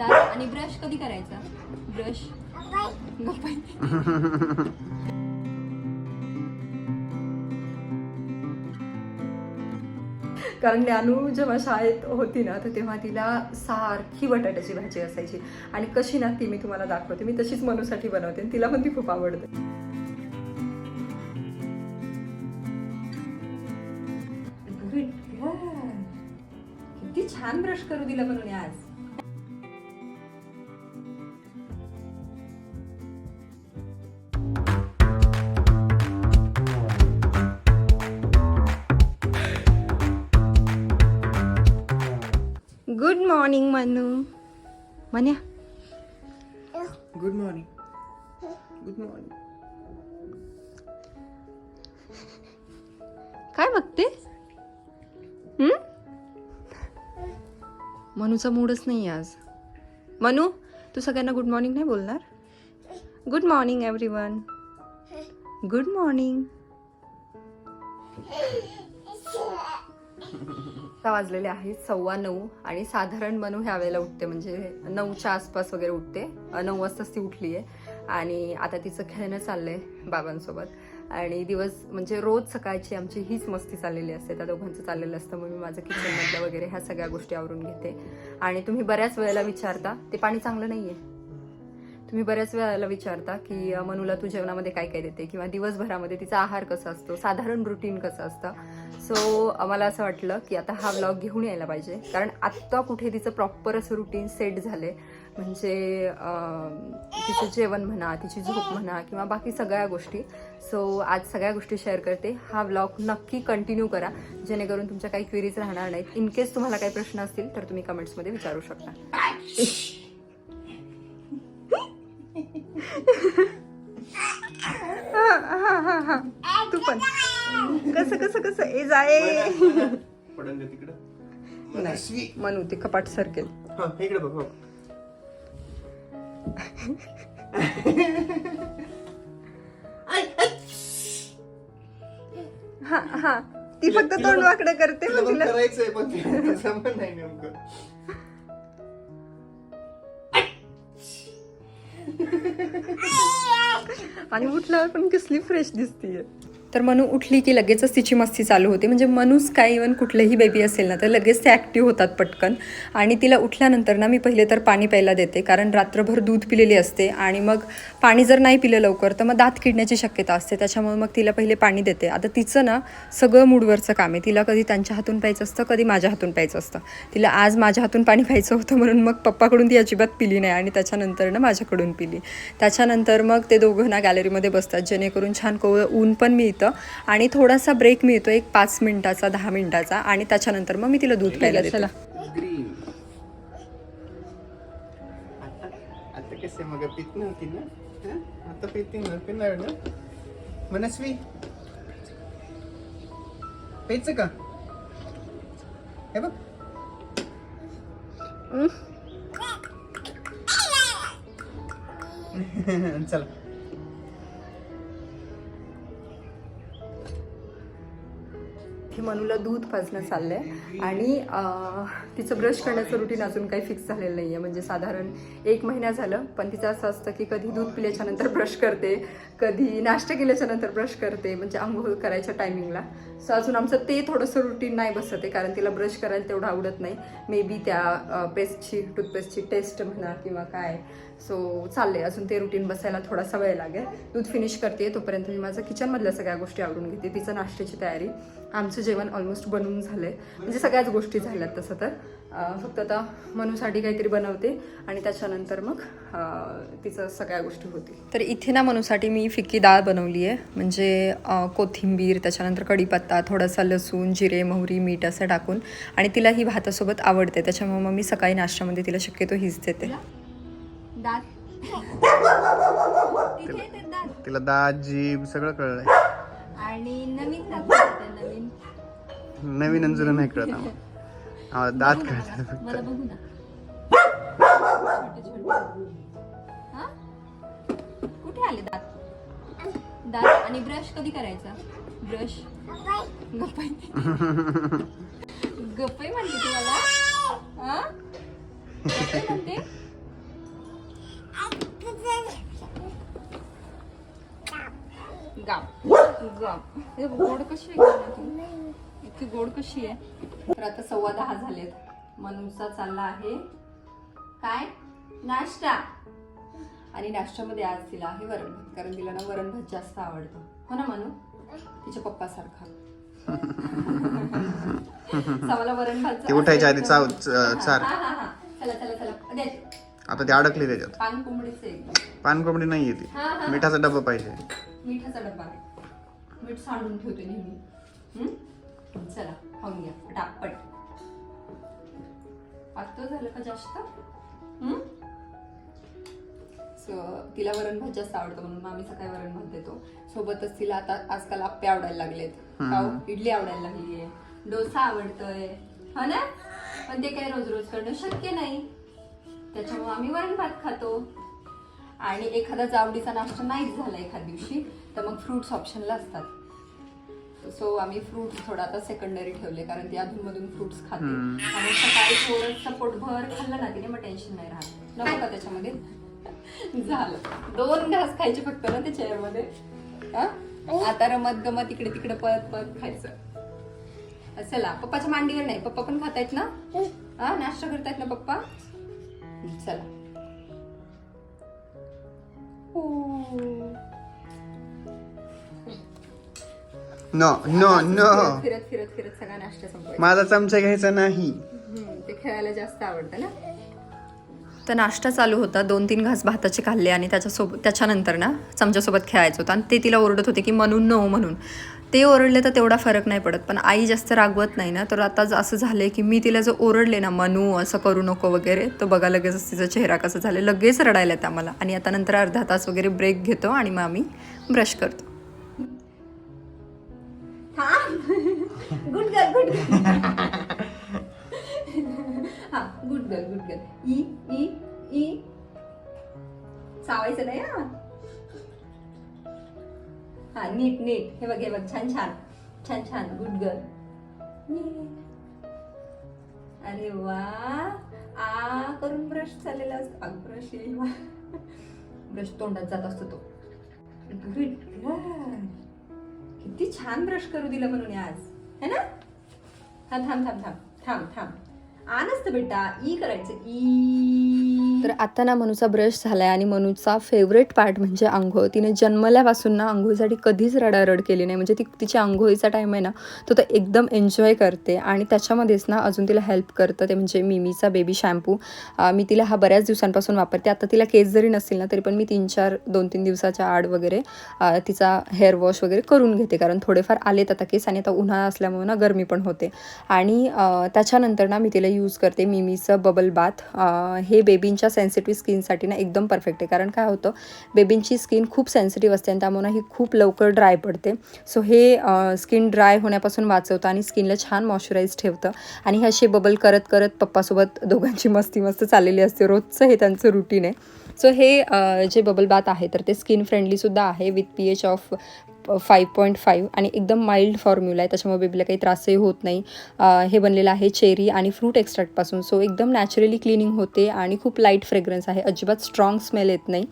दात आणि ब्रश कधी करायचा? ब्रश. कारण ज्ञानू जेव्हा शाळेत होती ना तर तेव्हा तिला सारखी बटाट्याची भाजी असायची. आणि कशी ना ती मी तुम्हाला दाखवते. मी तशीच मनूसाठी बनवते. तिला पण ती खूप आवडते. किती छान ब्रश करू दिला म्हणून आज. Good morning Manu Manya good morning good morning काय बघते? मनूचा मूडच नाही आज. मनू तू सगळ्यांना गुड मॉर्निंग नाही बोलणार? Good morning everyone good morning आता वाजलेले आहेत सव्वा नऊ. आणि साधारण मनू ह्या वेळेला उठते म्हणजे नऊच्या आसपास वगैरे उठते. नऊ वाजताच ती उठली आहे आणि आता तिचं खेळणं चाललंय बाबांसोबत. आणि दिवस म्हणजे रोज सकाळची आमची हीच मस्ती चाललेली असते. त्या दोघांचं चाललेलं असतं मग मी माझं किचनमधलं वगैरे ह्या सगळ्या गोष्टी आवरून घेते. आणि तुम्ही बऱ्याच वेळेला विचारता ते पाणी चांगलं नाही आहे तुम्ही बऱ्याच वेळेला विचारता की मनूला तू जेवणामध्ये काय काय देते? किंवा दिवसभरामध्ये तिचा आहार कसा असतो? साधारण रुटीन कसं असतं? सो मला असं वाटलं की आता हा व्लॉग घेऊन यायला पाहिजे. कारण आत्ता कुठे तिचं प्रॉपर असं रुटीन सेट झाले. म्हणजे तिचं जेवण म्हणा तिची झोप म्हणा किंवा बाकी सगळ्या गोष्टी. सो आज सगळ्या गोष्टी शेअर करते. हा व्लॉग नक्की कंटिन्यू करा. जेणेकरून तुमच्या काही क्वेरीज राहणार नाहीत. इन केस तुम्हाला काही प्रश्न असतील तर तुम्ही कमेंट्समध्ये विचारू शकता. कसं ए जाय पडून दे तिकडं. नाही मनस्वी. म्हणू ते कपाट सरकेल. हा इकडे बघ हो. हा हा. ती फक्त तिला- तोंड वाकडं करते तिला पण पण तिला करायचंय पण जमत नाही नेमकं. आणि उठल्यावर पण कसली फ्रेश दिसतीये. तर मनू उठली की लगेचच तिची मस्ती चालू होते. म्हणजे मनूच काय इवन कुठलंही बेबी असेल ना तर लगेच ते ॲक्टिव्ह होतात पटकन. आणि तिला उठल्यानंतर ना मी पहिले तर पाणी प्यायला देते कारण रात्रभर दूध पिलेली असते आणि मग पाणी जर नाही पिलं लवकर तर मग दात किडण्याची शक्यता असते. त्याच्यामुळे मग तिला पहिले पाणी देते. आता तिचं ना सगळं मूडवरचं काम आहे. तिला कधी त्यांच्या हातून प्यायचं असतं कधी माझ्या हातून प्यायचं असतं. तिला आज माझ्या हातून पाणी प्यायचं होतं म्हणून मग पप्पाकडून ती अजिबात पिली नाही आणि त्याच्यानंतर ना माझ्याकडून पिली. त्याच्यानंतर मग ते दोघं ना गॅलरीमध्ये बसतात जेणेकरून छान कोवळं ऊन पण मिळतं आणि थोडासा ब्रेक मिळतो एक पाच मिनिटाचा दहा मिनिटाचा. आणि त्याच्यानंतर मग मी तिला दूध प्यायला देते. ग्रीन आता आता कसे मग? पित नव्हती ना? आता पिती ना पिणार ना? मनस्वी? प्यायचं का? हे बघ. चला. की मनूला दूध पाजणं आहे आणि तिचं ब्रश करण्याचं रुटीन अजून काही फिक्स झालेलं नाही आहे म्हणजे साधारण एक महिना झालं पण तिचं असं असतं की कधी दूध पिल्याच्यानंतर ब्रश करते कधी नाश्ता केल्याच्यानंतर ब्रश करते म्हणजे आंघोळ करायच्या टायमिंगला सो अजून आमचं ते थोडंसं रुटीन नाही बसत आहे कारण तिला ब्रश करायला तेवढं आवडत नाही. मे बी त्या पेस्टची टूथपेस्टची टेस्ट म्हणा किंवा काय. सो चाललंय. अजून ते रुटीन बसायला थोडासा वेळ लागेल. दूध फिनिश करते तोपर्यंत मी माझं किचनमधल्या सगळ्या गोष्टी आवरून घेते. तिचं नाश्त्याची तयारी. आमचं जेवण ऑलमोस्ट बनवून झालंय. म्हणजे सगळ्याच गोष्टी झाल्यात तसं तर. फक्त आता मनूसाठी काहीतरी बनवते आणि त्याच्यानंतर मग तिचं सगळ्या गोष्टी होती तर इथे ना मनूसाठी मी फिक्की डाळ बनवली आहे. म्हणजे कोथिंबीर त्याच्यानंतर कढीपत्ता थोडासा लसूण जिरे मोहरी मीठ असं टाकून. आणि तिला ही भातासोबत आवडते. त्याच्यामुळे मग मी सकाळी नाश्त्यामध्ये तिला शक्यतो हीच देते. तिला दात जीभ सगळं कळलंय. आणि नवीन दाखवते नवीन. नवीन जुनं नाही कळत आम्हाला. आम्हाला दात कळतात फक्त. मला बघू ना. छोटे छोटे. हा? कुठे आले दात? दात आणि ब्रश कधी करायचा? ब्रश? गप्पाई गप्पाई म्हणते तुम्हाला. हा? गप्पाई म्हणते? हे गोड कशी आहे गं? इतकी गोड कशी आहे? तर आता सव्वा दहा झालेत. मनूचा चालला आहे. काय? नाश्ता. आणि नाश्त्यामध्ये आज तिला आहे वरण भात कारण तिला ना वरण भात जास्त आवडतं. हो ना मनू? तिच्या पप्पासारखा. सवाला वरण भात ती उठायच्या आधी चाव- चार. चला चला चला. दे. आता ते अडकले त्याच्यात. पान कोंबडीचे पानकोंबडी नाही येते. मिठाचा डब्बा पाहिजे. मिठाचा डब्बा मीठ सांडून ठेवते नेहमी. हम्म? चला खाऊन घ्या पटापट. पातळ झालं का जास्त? तिला वरण भात जास्त आवडतं म्हणून आम्ही सकाळी वरण भात देतो. सोबतच तिला आता आजकाल आप्पे आवडायला लागलेत. इडली आवडायला लागली आहे. डोसा आवडतोय. हो ना? पण ते काही रोज रोज करणं शक्य नाही. त्याच्यामुळे आम्ही वरण भात खातो. आणि एखादा जावडीचा नाश्ता नाहीच झाला एखाद दिवशी तर मग फ्रुट्स ऑप्शनला असतात. सो आम्ही फ्रुट्स थोडा आता सेकंडरी ठेवले कारण ती अधूनमधून फ्रुट्स खाते. आणि सकाळी थोडंसं पोटभर खाल्लं ना तिने मग टेन्शन नाही राहत. नको का त्याच्यामध्ये? झालं. दोन घास खायचे फक्त ना त्या चेअरमध्ये आता रमत गमत इकडे तिकडे पळत पळत खायचं. चला पप्पाच्या मांडीवर नाही पप्पा पण खातायत ना? हा नाश्ता करतायत ना पप्पा? चला. नो नो नो फिरत फिरत फिरत सगळा नाश्ता संपवायचा. माझा चमचा घ्यायचा नाही. हम्म, ते खेळायला जास्त आवडतं ना? तर नाश्ता चालू होता. दोन तीन घास भाताचे खाल्ले आणि त्याच्यासोबत त्याच्यानंतर ना चमच्यासोबत खेळायचं होतं. आणि ते तिला ओरडत होते की म्हणून नो म्हणून. ते ओरडले तर तेवढा फरक नाही पडत. पण आई जास्त रागवत नाही ना. तर आता ज- असं झालंय की मी तिला जर ओरडले ना मनू असं करू नको वगैरे तर बघा लगेच तिचा चेहरा कसा झाला लगेच रडायला येतं आम्हाला. आणि आता नंतर अर्धा तास वगैरे ब्रेक घेतो आणि मग आम्ही ब्रश करतो. गुड गर्ल गुड हा गुड गर्ल गुड गर्ल ई ई ई. चावायचं नाही हा? हा नीट नीट. हे बघ हे बघ छान छान. छान छान. गुड गर्ल अरे वा. आ करून ब्रश चाललेला असतो. ब्रश येईल. ब्रश तोंडात जात असतो तो. गुड किती छान ब्रश करू दिलं म्हणून आज. है ना? हा थांब थांब थांब थांब थांब. बेटा ई करायचं ई. तर आता ना मनूचा ब्रश झालाय आणि मनूचा फेवरेट पार्ट म्हणजे आंघोळ. तिने जन्मल्यापासून ना आंघोळीसाठी कधीच रडारड केली नाही. म्हणजे ती तिच्या आंघोळीचा टाईम आहे ना तो तर एकदम एन्जॉय करते आणि त्याच्यामध्येच ना अजून तिला हेल्प करतं ते म्हणजे मिमीचा बेबी शॅम्पू मी तिला हा बऱ्याच दिवसांपासून वापरते. आता तिला केस जरी नसतील ना तरी पण मी तीन चार दोन तीन दिवसाच्या आड वगैरे तिचा हेअर वॉश वगैरे करून घेते. कारण थोडेफार आलेत आता केस आणि आता उन्हाळा असल्यामुळे ना गरमी पण होते. आणि त्याच्यानंतर ना मी तिला यूज करते मिमीचं बबल बाथ हे बेबींच्या सेन्सिटिव्ह स्किनसाठी ना एकदम परफेक्ट आहे. कारण काय होतं बेबींची स्किन खूप सेन्सिटिव्ह असते आणि त्यामुळे ही खूप लवकर ड्राय पडते. सो हे स्किन ड्राय होण्यापासून वाचवतं आणि स्किनला छान मॉइश्चराईज ठेवतं. आणि हे असे बबल करत करत पप्पासोबत दोघांची मस्ती मस्त चाललेली असते. रोजचं हे त्यांचं रुटीन आहे. सो हे जे बबल बाथ आहे तर ते स्किन फ्रेंडलीसुद्धा आहे. With P H of five point five आणि एकदम माइल्ड फॉर्म्युला आहे. त्याच्यामुळे बेबीला काही त्रासही होत नाही. हे बनलेलं आहे चेरी आणि फ्रूट एक्स्ट्रॅक्टपासून सो एकदम नॅचरली क्लिनिंग होते आणि खूप लाइट फ्रेग्रन्स आहे. अजिबात स्ट्रॉंग स्मेल येत नाही.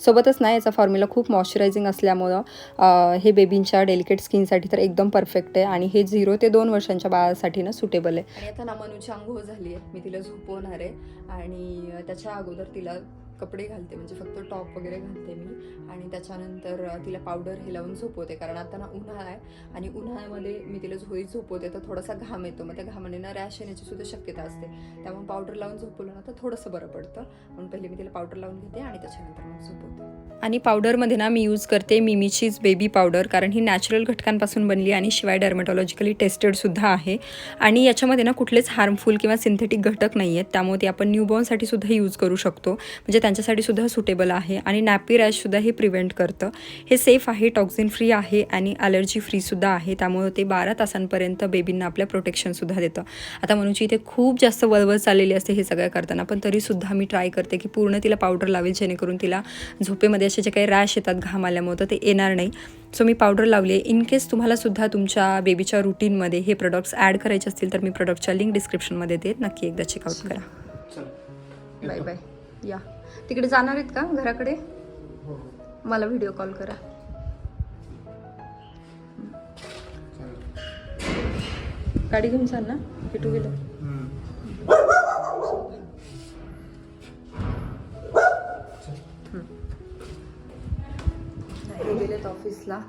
सोबतच नाही याचा फॉर्म्युला खूप मॉइश्चरायझिंग असल्यामुळं हे बेबींच्या डेलिकेट स्किनसाठी तर एकदम परफेक्ट आहे. आणि हे झिरो ते दोन वर्षांच्या बाळासाठी ना सुटेबल आहे. आणि आता ना मनूची आंघोळ झाली आहे मी तिला झोपवणार आहे. आणि त्याच्या अगोदर तिला कपडे घालते म्हणजे फक्त टॉप वगैरे घालते मी. आणि त्याच्यानंतर तिला पावडर हे लावून झोपवते कारण आता ना उन्हाळा आहे. आणि उन्हाळ्यामध्ये मी तिला झोई झोपवते तर थोडासा घाम येतो. मग त्या घामाने ना रॅश येण्याची सुद्धा शक्यता असते. त्यामुळे पावडर लावून झोपवलं ना तर थोडंसं बरं पडतं. म्हणून पहिले मी तिला पावडर लावून घेते आणि त्याच्यानंतर मग झोपवते. आणि पावडरमध्ये ना मी यूज करते मिमीचीच बेबी पावडर कारण ही नॅचरल घटकांपासून बनली आणि शिवाय डर्मॅटॉलॉजिकली टेस्टेडसुद्धा आहे. आणि याच्यामध्ये ना कुठलेच हार्मफुल किंवा सिंथेटिक घटक नाही आहेत त्यामुळे ती आपण न्यूबॉर्नसाठी सुद्धा यूज करू शकतो. म्हणजे त्यांच्यासाठी सुद्धा सुटेबल आहे आणि नॅपी रॅशसुद्धा हे प्रिव्हेंट करतं. हे सेफ आहे टॉक्झिन फ्री आहे आणि ॲलर्जी फ्रीसुद्धा आहे. त्यामुळे ते बारा तासांपर्यंत बेबींना आपल्या प्रोटेक्शनसुद्धा देतं. आता मनूची इथे खूप जास्त वळवळ चाललेली असते हे सगळं करताना. पण तरीसुद्धा मी ट्राय करते की पूर्ण तिला पावडर लावेल जेणेकरून तिला झोपेमध्ये असे जे काही रॅश येतात घाम आल्यामुळे तर ते येणार नाही. सो मी पावडर लावली आहे. इन केस तुम्हाला सुद्धा तुमच्या बेबीच्या रुटीनमध्ये हे प्रोडक्ट्स ॲड करायचे असतील तर मी प्रोडक्टच्या लिंक डिस्क्रिप्शनमध्ये देत. नक्की एकदा चेकआउट करा. चल. बाय बाय या तिकडे जाणार आहेत का घराकडे? हो. मला व्हिडिओ कॉल करा. गाडी घेऊन चाल ना की टू व्हीलर गेलेत ऑफिसला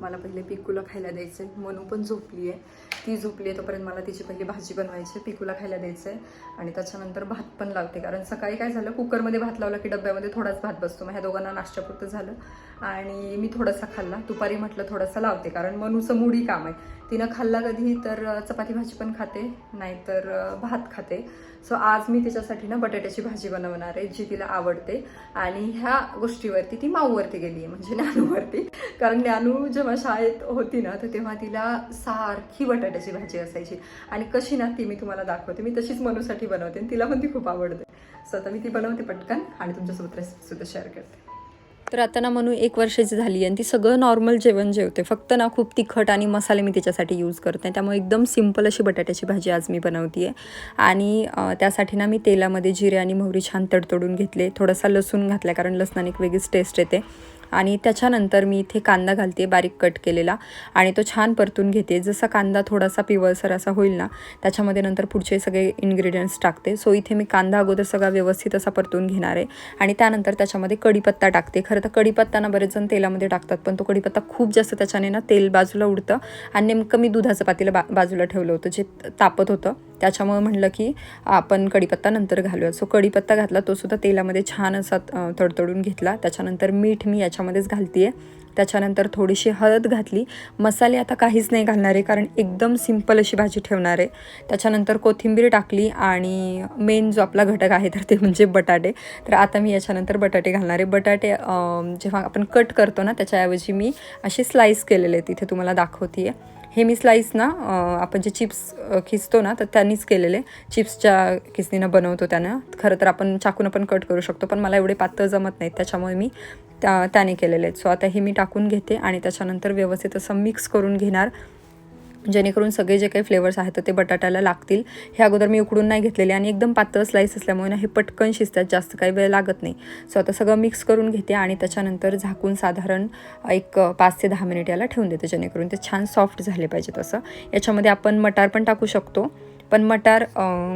मला पहिले पिकूला खायला द्यायचं आहे मनू पण झोपली आहे ती झोपली आहे तोपर्यंत मला तिची पहिली भाजी बनवायची आहे पिकूला खायला द्यायचं आहे आणि त्याच्यानंतर भात पण लावते कारण सकाळी काय झालं कुकरमध्ये भात लावला की डब्यामध्ये थोडाच भात बसतो. मग ह्या दोघांना नाश्त्यापुरतं झालं. आणि मी थोडासा खाल्ला. दुपारी म्हटलं थोडासा लावते कारण मनूचं मुडी काम आहे. तिनं खाल्ला कधी तर चपाती भाजी पण खाते नाहीतर भात खाते. सो आज मी तिच्यासाठी ना बटाट्याची भाजी बनवणार आहे जी तिला आवडते. आणि ह्या गोष्टीवरती ती माऊवरती गेली आहे म्हणजे ज्ञानूवरती. कारण ज्ञानू जेव्हा शाळेत होती ना तर तेव्हा तिला सारखी बटाट्याची भाजी असायची. आणि कशी ना ती मी तुम्हाला दाखवते. मी तशीच मनूसाठी बनवते आणि तिला पण ती खूप आवडते. सो आता मी ती बनवते पटकन आणि तुमच्यासोबत रेसिपी सुद्धा शेअर करते. तर आता ना म्हणून एक वर्षाची झाली आणि ती सगळं नॉर्मल जेवण जेवते. फक्त ना खूप तिखट आणि मसाले मी तिच्यासाठी यूज करते त्यामुळे एकदम सिंपल अशी बटाट्याची भाजी आज मी बनवते आहे आणि त्यासाठी ना मी तेलामध्ये जिरे आणि मोहरी छान तडतडून घेतले. थोडासा लसूण घातला कारण लसणाने एक वेगळीच टेस्ट येते. आणि त्याच्यानंतर मी इथे कांदा घालते बारीक कट केलेला. आणि तो छान परतून घेते. जसा कांदा थोडासा पिवळसर असा होईल ना त्याच्यामध्ये नंतर पुढचे सगळे इन्ग्रेडियंट्स टाकते. सो इथे मी कांदा अगोदर सगळा व्यवस्थित असा परतून घेणार आहे. आणि त्यानंतर त्याच्यामध्ये कढीपत्ता टाकते. खरं तर कढीपत्ता ना बरेच जण तेलामध्ये टाकतात पण तो कढीपत्ता खूप जास्त त्याच्याने ना तेल बाजूला उडतं. आणि नेमकं मी दुधाचं पातेलं बा बाजूला ठेवलं होतं जे तापत होतं. त्याच्यामुळे म्हणलं की आपण कढीपत्ता नंतर घालूया सो कढीपत्ता घातला तो सुद्धा तेलामध्ये छान असा तडतडून घेतला. त्याच्यानंतर मीठ मी याच्यामध्येच घालते त्याच्यानंतर थोडीशी हळद घातली. मसाले आता काहीच नाही घालणार आहे कारण एकदम सिंपल अशी भाजी ठेवणार आहे. त्याच्यानंतर कोथिंबीर टाकली आणि मेन जो आपला घटक आहे तर ते म्हणजे बटाटे. तर आता मी याच्यानंतर बटाटे घालणार आहे. बटाटे जेव्हा आपण कट करतो ना त्याच्याऐवजी मी असे स्लाईस केलेले आहेत. तुम्हाला दाखवते आहे हे मी स्लाईस ना आपण जे चिप्स खिचतो खिसतो ना तर त्यांनीच केलेले. चिप्सच्या खिसणीनं बनवतो त्यानं. खरं तर आपण चाकूनं पण कट करू शकतो पण मला एवढे पातळ जमत नाहीत त्याच्यामुळे मी त्या त्याने केलेले आहेत. सो आता हे मी टाकून घेते आणि त्याच्यानंतर व्यवस्थित असं मिक्स करून घेणार. जेणेकरून सगळे जे काही फ्लेवर्स आहेत तर ते बटाट्याला लागतील. हे अगोदर मी उकडून नाही घेतलेले आणि एकदम पातळ स्लाईस असल्यामुळे ना हे पटकन शिजतात जास्त काही वेळ लागत नाही. सो आता सगळं मिक्स करून घेते आणि त्याच्यानंतर झाकून साधारण एक पाच ते दहा मिनिट याला ठेवून देते जेणेकरून ते छान सॉफ्ट झाले पाहिजेत असं. याच्यामध्ये आपण मटार पण टाकू शकतो. पण मटार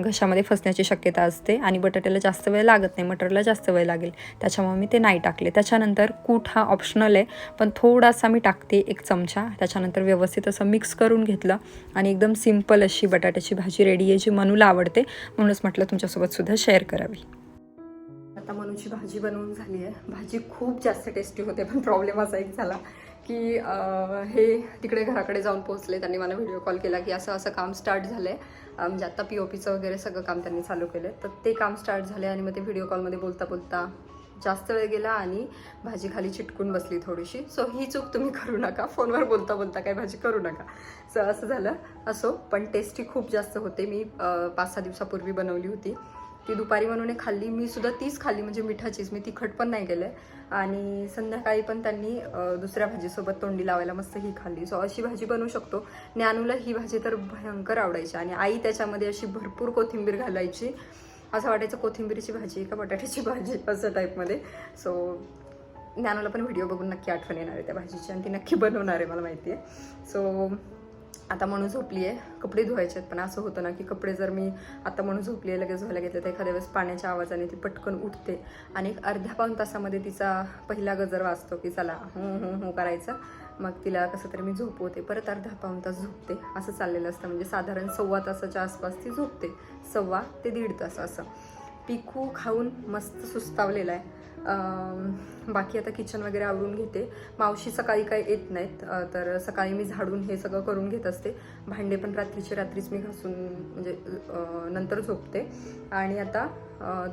घशामध्ये फसण्याची शक्यता असते आणि बटाट्याला जास्त वेळ लागत नाही मटरला जास्त वेळ लागेल. त्याच्यामुळे मी ते नाही टाकले. त्याच्यानंतर कूट हा ऑप्शनल आहे पण थोडासा मी टाकते एक चमचा. त्याच्यानंतर व्यवस्थित असं मिक्स करून घेतलं आणि एकदम सिंपल अशी बटाट्याची भाजी रेडी आहे जी मनूला आवडते. म्हणूनच म्हटलं तुमच्यासोबत सुद्धा शेअर करावी. आता मनूची भाजी बनवून झाली आहे. भाजी खूप जास्त टेस्टी होते पण प्रॉब्लेम असा एक झाला की हे तिकडे घराकडे जाऊन पोहोचले. त्यांनी मला व्हिडिओ कॉल केला की असं असं काम स्टार्ट झालं आहे म्हणजे आता पी ओ पीचं वगैरे सगळं काम त्यांनी चालू केलं तर ते काम स्टार्ट झाले आणि मग ते व्हिडिओ कॉलमध्ये बोलता बोलता जास्त वेळ गेला आणि भाजी खाली चिटकून बसली थोडीशी. सो ही चूक तुम्ही करू नका. फोनवर बोलता बोलता काय भाजी करू नका. सो असं झालं. असो पण टेस्टी खूप जास्त होते. मी पाच सहा दिवसापूर्वी बनवली होती. ती दुपारी म्हणून खाल्ली. मी सुद्धा तीच खाल्ली म्हणजे मिठाचीच. मी तिखट पण नाही केलं आणि संध्याकाळी पण त्यांनी दुसऱ्या भाजीसोबत तोंडी लावायला मस्त ही खाल्ली. सो अशी भाजी बनवू शकतो. ज्ञानूला ही भाजी तर भयंकर आवडायची. आणि आई त्याच्यामध्ये अशी भरपूर कोथिंबीर घालायची. असं वाटायचं कोथिंबीरची भाजी का बटाट्याची भाजी असं टाईपमध्ये सो ज्ञानाला पण व्हिडिओ बघून नक्की आठवण येणार आहे त्या भाजीची. आणि ती नक्की बनवणार आहे मला माहिती आहे. सो आता म्हणून झोपली आहे कपडे धुवायचे आहेत पण असं होतं ना की कपडे जर मी आता म्हणून झोपली आहे लगेच धुवायला घेतले तर एखाद्या वेळेस पाण्याच्या आवाजाने ती पटकन उठते. आणि एक अर्ध्या पाऊन तासामध्ये तिचा पहिला गजर वाचतो की चला हू हू हू करायचं. मग तिला कसं तरी मी झोपवते. परत अर्धा पाऊन तास झोपते. असं चाललेलं असतं. म्हणजे साधारण सव्वा तासाच्या आसपास ती झोपते. सव्वा ते दीड तास असं. पिकू खाऊन मस्त सुस्तावलेला आहे. बाकी आता किचन वगैरे आवरून घेते. मावशी सकाळी काही येत नाहीत तर सकाळी मी झाडून हे सगळं करून घेत असते. भांडे पण रात्रीचे रात्रीच मी घासून म्हणजे नंतर झोपते. आणि आता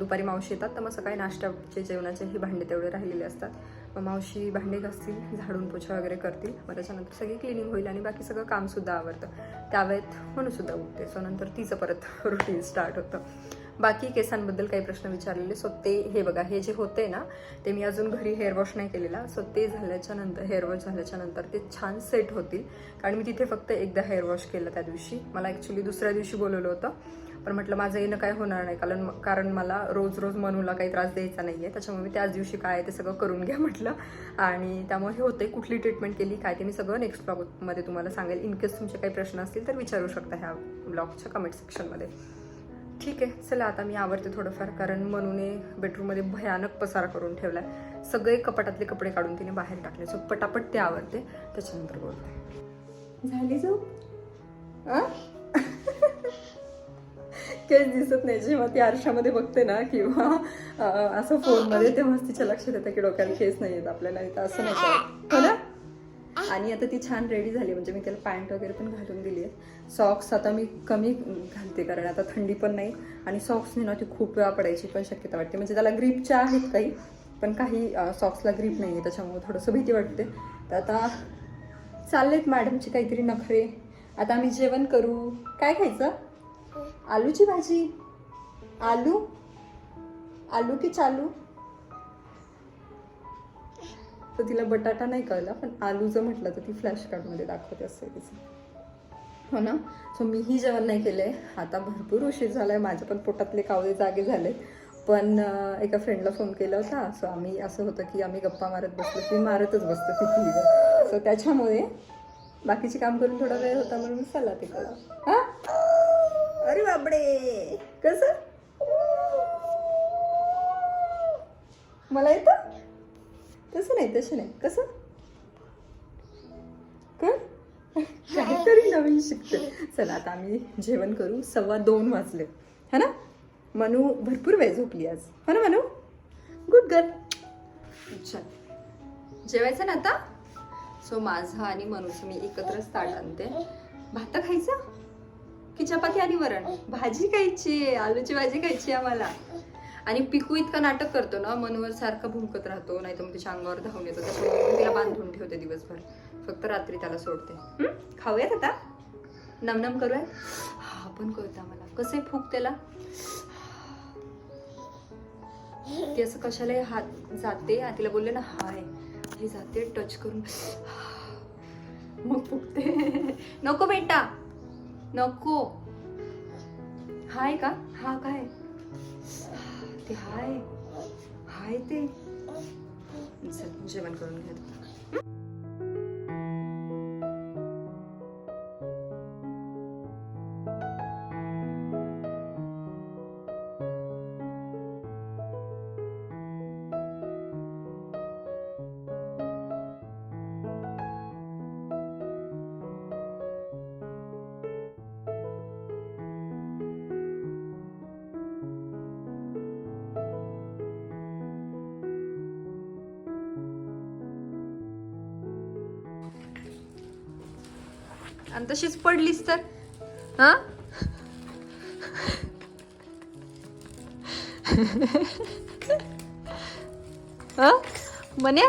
दुपारी मावशी येतात तर मग सकाळी नाश्त्याचे जेवणाचे हे भांडे तेवढे राहिलेले असतात. मग मावशी भांडे घासतील झाडून पोछा वगैरे करतील. मग त्याच्यानंतर सगळी क्लिनिंग होईल आणि बाकी सगळं कामसुद्धा आवडतं त्यावेळेत म्हणूनसुद्धा उठते. सो नंतर तिचं परत रुटीन स्टार्ट होतं. बाकी केसांबद्दल काही प्रश्न विचारलेले. सो ते हे बघा हे जे होते ना ते मी अजून घरी हेअर वॉश नाही केलेला. सो ते झाल्याच्यानंतर हेअर वॉश झाल्याच्यानंतर ते छान सेट होतील. कारण मी तिथे फक्त एकदा हेअर वॉश केलं त्या दिवशी. मला ॲक्च्युली दुसऱ्या दिवशी बोलवलं होतं. पण म्हटलं माझं येणं काय होणार नाही. कारण कारण मला रोज रोज मनूला काही त्रास द्यायचा नाही आहे त्याच्यामुळे मी त्याच दिवशी काय आहे ते सगळं करून घ्या म्हटलं. आणि त्यामुळे हे होते कुठली ट्रीटमेंट केली काय ते मी सगळं नेक्स्ट ब्लॉगमध्ये तुम्हाला सांगेल. इन केस तुमचे काही प्रश्न असतील तर विचारू शकता ह्या ब्लॉगच्या कमेंट सेक्शनमध्ये ठीक आहे चला आता मी आवडते थोडंफार कारण मनूने बेडरूममध्ये भयानक पसारा करून ठेवलाय. सगळे कपाटातले कपडे काढून तिने बाहेर टाकले सो पटापट ते आवडते त्याच्यानंतर बोलते. झाली जाऊ काहीच दिसत नाही जेव्हा ती आरशामध्ये बघते ना किंवा असं फोनमध्ये तेव्हाच तिच्या लक्षात येतं की डोक्याला केस नाही येत आपल्याला असं नाही. हो ना? आणि आता ती छान रेडी झाली. म्हणजे मी त्याला पॅन्ट वगैरे पण घालून दिली आहे. सॉक्स आता मी कमी घालते कारण आता थंडी पण नाही आणि सॉक्सने ना ती खूप वेळा पडायची पण शक्यता वाटते. म्हणजे त्याला ग्रीपच्या आहेत काही पण काही सॉक्सला ग्रीप नाही आहे त्याच्यामुळे थोडंसं भीती वाटते. तर आता चाललेत मॅडमची काहीतरी नखरे. आता आम्ही जेवण करू. काय खायचं? आलूची भाजी. आलू? आलू की चालू? तर तिला बटाटा नाही कळला पण आलू जर म्हटलं तर ती फ्लॅश कार्डमध्ये दाखवते असते तिचं. हो ना? सो मीही जेवण नाही केलं आहे आता भरपूर उशीर झालाय. माझ्या पण पोटातले कावळे जागे झाले पण एका फ्रेंडला फोन केला होता. सो आम्ही असं होतं की आम्ही गप्पा मारत बसलो. की मारतच बसतो किती सो त्याच्यामुळे बाकीचे काम करून थोडा वेळ होता म्हणून चला तिकडं. हा? अरे बापडे! कसं? मला येतं? तसं नाही तसं नाही. कसं? कर काहीतरी नवीन शिकते. चला आता आम्ही जेवण करू. सव्वा दोन वाजले. है ना? मनू भरपूर वेळ झोपली आज. हो ना मनू? गुड गर्ल चल जेवायचं ना आता? सो माझं आणि मनूचं मी एकत्रच ताट आणते. भात खायचं? की चपाती आणि वरण? भाजी खायची आलूची भाजी खायची आम्हाला. आणि पिकू इतकं नाटक करतो ना मनोवर सारखं भुंकत राहतो नाही तर मग त्याच्या अंगावर धावून येतो. त्याच्यामुळे तिला बांधून ठेवते दिवसभर. फक्त रात्री त्याला सोडते. हं? खाऊयात आता? नमनम करूया हा पण कळतं आम्हाला. कसं फूक त्याला? ती असं कशाला हात जाते? तिला बोलले ना हाय. हे जाते टच करून. मग फुकते. नको बेटा. नको. हाय का? हा काय? ते हाय. हाय ते. चल जेवण करून घ्या तशीच पडलीस तर. हा? हा? म्हणे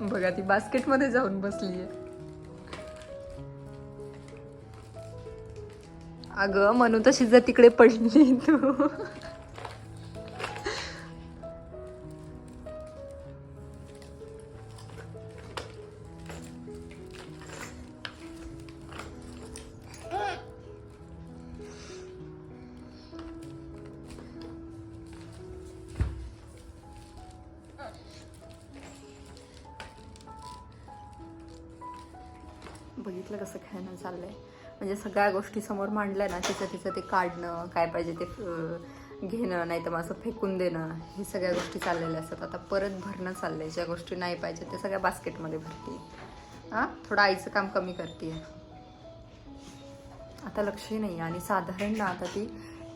बघा ती बास्केटमध्ये जाऊन बसलीये. अगं म्हणू तशीच जर तिकडे पडली तू. बघितलं चाललं आहे म्हणजे सगळ्या गोष्टी समोर मांडल्या ना तिचं तिचं ते काढणं काय पाहिजे ते घेणं नाही तर मग असं फेकून देणं हे सगळ्या गोष्टी चाललेल्या असतात. आता परत भरणं चाललं आहे ज्या गोष्टी नाही पाहिजे ते सगळ्या बास्केटमध्ये भरते हां? थोडं आईचं काम कमी करते आता लक्षही नाही आणि साधारण ना आता ती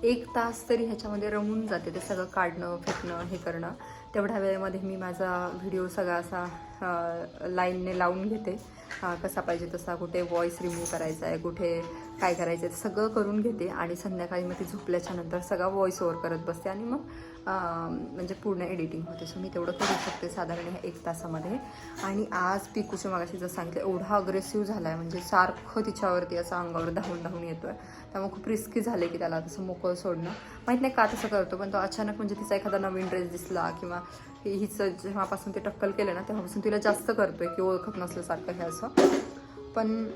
एक तास तरी ह्याच्यामध्ये रमून जाते ते सगळं काढणं फेकणं हे करणं. तेवढ्या वेळेमध्ये मी माझा व्हिडिओ सगळा असा लाईनने लावून घेते. कसा पाहिजे तसा कुठे व्हॉइस रिमूव्ह करायचा आहे कुठे काय करायचं आहे सगळं करून घेते आणि संध्याकाळी मग ती झोपल्याच्या नंतर सगळा व्हॉइस ओव्हर करत बसते आणि मग म्हणजे पूर्ण एडिटिंग होते. सो मी तेवढं करू शकते साधारण ह्या एक तासामध्ये. आणि आज पिकूच्या मागाशी जसं सांगितलं एवढा अग्रेसिव्ह झाला आहे म्हणजे सारखं तिच्यावरती असं अंगावर धावून धावून येतो आहे त्यामुळे खूप रिस्की झाले की त्याला तसं मोकळं सोडणं. माहीत नाही का तसं करतो पण तो अचानक म्हणजे तिचा एखादा नवीन ड्रेस दिसला किंवा हिचं जेव्हापासून ते टक्कल केलं ना तेव्हापासून तिला जास्त करतोय की ओळखत नसल्यासारखं हे असं. पण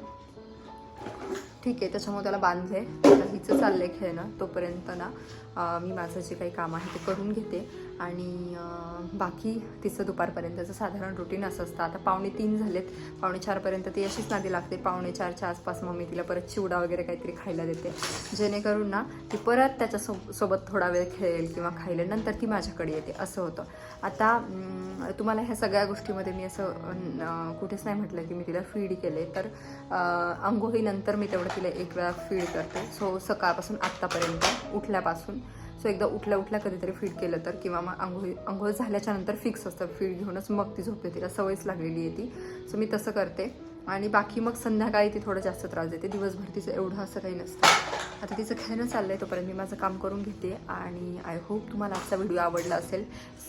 ठीक आहे त्याच्यामुळे त्याला बांधले आता हिचं चाललंय खेळणं तोपर्यंत ना. मी माझं जे काही काम आहे ते करून घेते. आणि बाकी तिचं दुपारपर्यंतचं साधारण रुटीन असं असतं. आता पावणे तीन झालेत. पावणे चारपर्यंत ती अशीच नादी लागते. पावणे चारच्या आसपास मग मी तिला परत चिवडा वगैरे काहीतरी खायला देते. जेणेकरून ना ती परत त्याच्या सो सोबत थोडा वेळ खेळेल किंवा खायला. नंतर ती माझ्याकडे येते. असं होतं. आता तुम्हाला ह्या सगळ्या गोष्टीमध्ये मी असं कुठेच नाही म्हटलं की मी तिला फीड केले. तर अं, आंघोळीनंतर मी तेवढं तिला एक वेळा फीड करते. सो सकाळपासून आत्तापर्यंत उठल्यापासून सो एकदा उठल्या उठल्या कधीतरी फीड केलं तर किंवा मग आंघोळी आंघोळ झाल्याच्यानंतर फिक्स असतं. फीड घेऊनच मग ती झोपते तिला सवयच लागलेली आहे ती. सो मी तसं करते. आणि बाकी मग संध्याकाळी ती थोडं जास्त त्रास देते. दिवसभर तिचं एवढं असं काही नसतं. आता तिचं खेळणं चाललं आहे तोपर्यंत मी माझं काम करून घेते. आणि आय होप तुम्हाला आजचा व्हिडिओ आवडला असेल.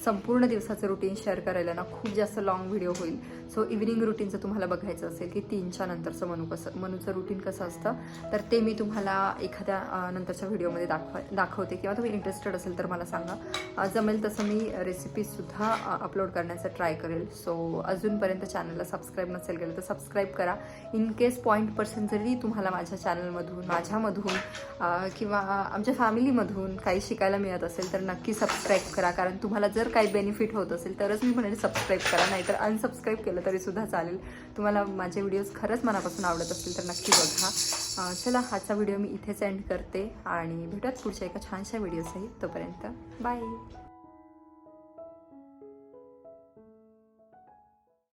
संपूर्ण दिवसाचं रुटीन शेअर करायला ना खूप जास्त लॉंग व्हिडिओ होईल. सो इव्हिनिंग रुटीनचं तुम्हाला बघायचं असेल की तीनच्या नंतरचं मनू कसं मनूचं रुटीन कसं असतं तर ते मी तुम्हाला एखाद्या नंतरच्या व्हिडिओमध्ये दाखवा दाखवते. किंवा तुम्ही इंटरेस्टेड असेल तर मला सांगा. जमेल तसं मी रेसिपीजसुद्धा अपलोड करण्याचा ट्राय करेल. सो अजूनपर्यंत चॅनलला सबस्क्राईब नसेल केलं तर सबस्क्राईब करा. इन केस पॉईंट पर्सेंट जरी तुम्हाला माझ्या चॅनलमधून माझ्यामधून किंवा आमच्या फॅमिलीमधून काही शिकायला मिळत असेल तर नक्की सबस्क्राईब करा. कारण तुम्हाला जर काही बेनिफिट होत असेल तरच मी म्हणेल सबस्क्राईब करा. नाहीतर अनसबस्क्राईब केलं वाटलं तरीसुद्धा चालेल. तुम्हाला माझे व्हिडिओज खरंच मनापासून आवडत असतील तर नक्की बघा. चला आजचा व्हिडिओ मी इथेच एंड करते आणि भेटत पुढच्या एका छानशा व्हिडिओसही तोपर्यंत बाय